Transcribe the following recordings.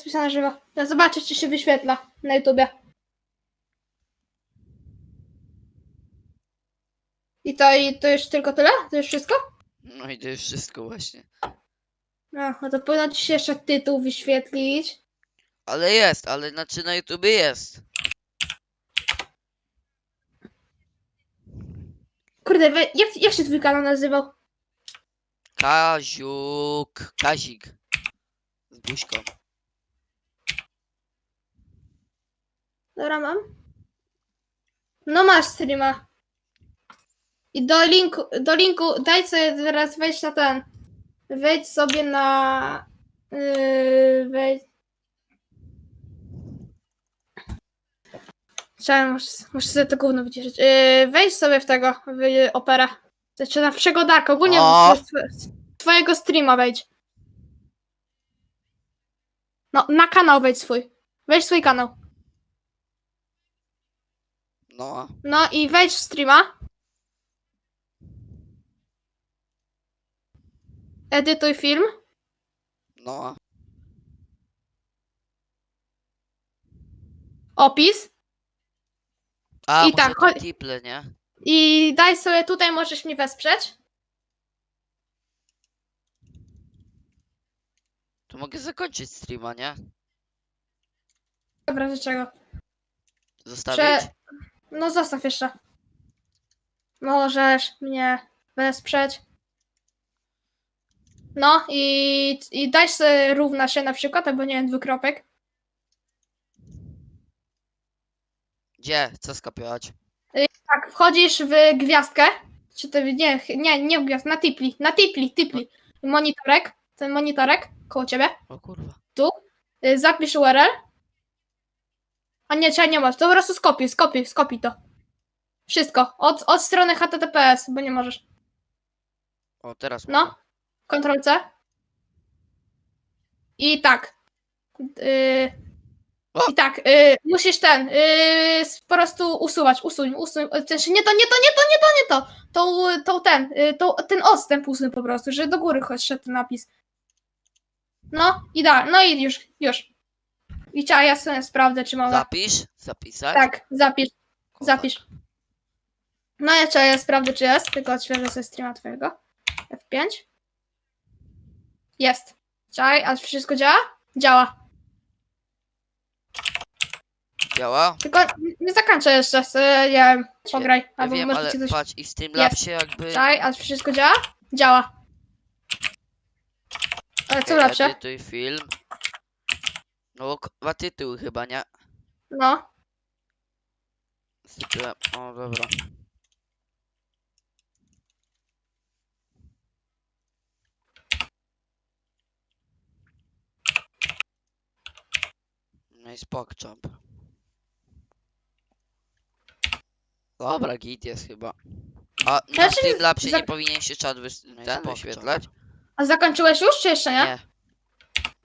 Spisane żywo. Ja zobaczę, czy się wyświetla na YouTubie. I to, i to już tylko tyle? To już wszystko? No i to już wszystko właśnie. No, no to powinno ci się jeszcze tytuł wyświetlić. Ale jest, ale znaczy na YouTubie jest. Kurde, we, jak, jak się twój kanał nazywał? Kaziuk. Kazik. Z buźką. Dobra, mam. No masz streama. I do linku, do linku, daj sobie teraz wejść na ten. Wejdź sobie na. Yy, wejdź. Chciałem, muszę, muszę sobie to gówno wyciszyć. Yy, wejdź sobie w tego, w opera. Znaczy na przegodarkę, ogólnie O! w, w, twojego streama wejdź. No, na kanał wejdź swój. Wejdź swój kanał. No. No i wejdź w streama. Edytuj film. No. Opis. A, I tak, chodź- tiple, nie? I daj sobie tutaj, możesz mnie wesprzeć. To mogę zakończyć streama, nie? Dobra, z czego? Zostawić? No zostaw jeszcze. Możesz mnie wesprzeć. No i, i daj sobie równa się na przykład, albo nie wiem, dwukropek. Gdzie? Co skopiować? Tak, wchodzisz w gwiazdkę. Czy to nie, nie, nie w gwiazdkę, na tipli, na tipli, tipli. Monitorek, ten monitorek koło ciebie. O kurwa. Y, Zapisz URL. A nie, trzeba nie masz. To po prostu skopiuj, skopiuj, skopiuj to. Wszystko. Od, od strony HTTPS, bo nie możesz. O, teraz No. mogę. Ctrl C. I tak. Yy, O! I tak, yy, musisz ten, s- po prostu usuwać, usuń, usuń, w sensie nie to, nie to, nie to, nie to, nie to, tą, tą ten, yy, tą, ten odstęp usuń po prostu, że do góry chodź szedł ten napis. No, i da, no i już, już. I chciała, ja sobie sprawdzę, czy mam, Zapisz? Zapisać? tak, zapisz, Kurwa. zapisz. No ja trzeba, ja sprawdzę, czy jest, tylko odświeżę sobie streama twojego. F5. Jest. Czekaj, a wszystko działa? Działa. Działa? Tylko nie- zakończę jeszcze, sobie, nie wiem, pograj. Ja Albo wiem, może ale ci coś... patrz, i w Streamlabsie jakby... Czekaj, a wszystko działa? Działa. Ale co lepsze? Edytuj film. No, dwa tytuły chyba, nie? No. Z tytułem... O, dobra. No i spokczamp. Dobra, git jest chyba. A na Znaczy, Streamlabsie za- nie powinien się czat wys- ten wyświetlać? A zakończyłeś już, czy jeszcze nie? Nie.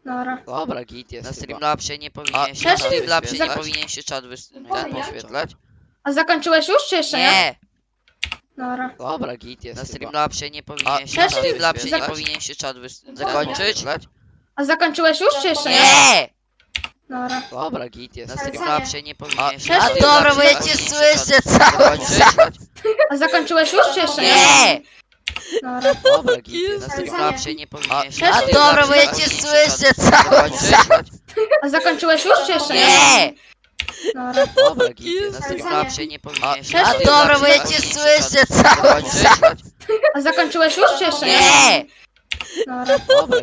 Dobra. Dobra, git jest. Na Streamlabsie nie powinien się czat Streamlabsie nie zak- powinien się czat wys- ten powinien. wyświetlać? A zakończyłeś już, czy jeszcze nie? Nie! Dobra. Dobra, git jest. Na Streamlabsie nie powinien się czat Streamlabsie nie zak- powinien się czat wys- zakończyć? A zakończyłeś już, czy jeszcze nie? Nie! Dobra. Dobra, git jest. Na Ale Streamlabsie nie powinien się Streamlabsie cię nie powinien się czat zakończyć? A zakończyłeś już, czy jeszcze nie? Dobra. Dobra, git jest. Na Ale Streamlabsie nie powinien się A czat dobra, bo ja cię słyszę cały zakończyć? A zakończyłeś już, czy jeszcze nie? Nie! Dobra. Dobra, git jest. Na Ale co Streamlabsie nie powinien się A czat dobra, bo ja Streamlabsie cię nie powinien się słyszę czat cały zakończyć? A zakończyłeś już, czy jeszcze nie? Nie! Dobra. Dobra,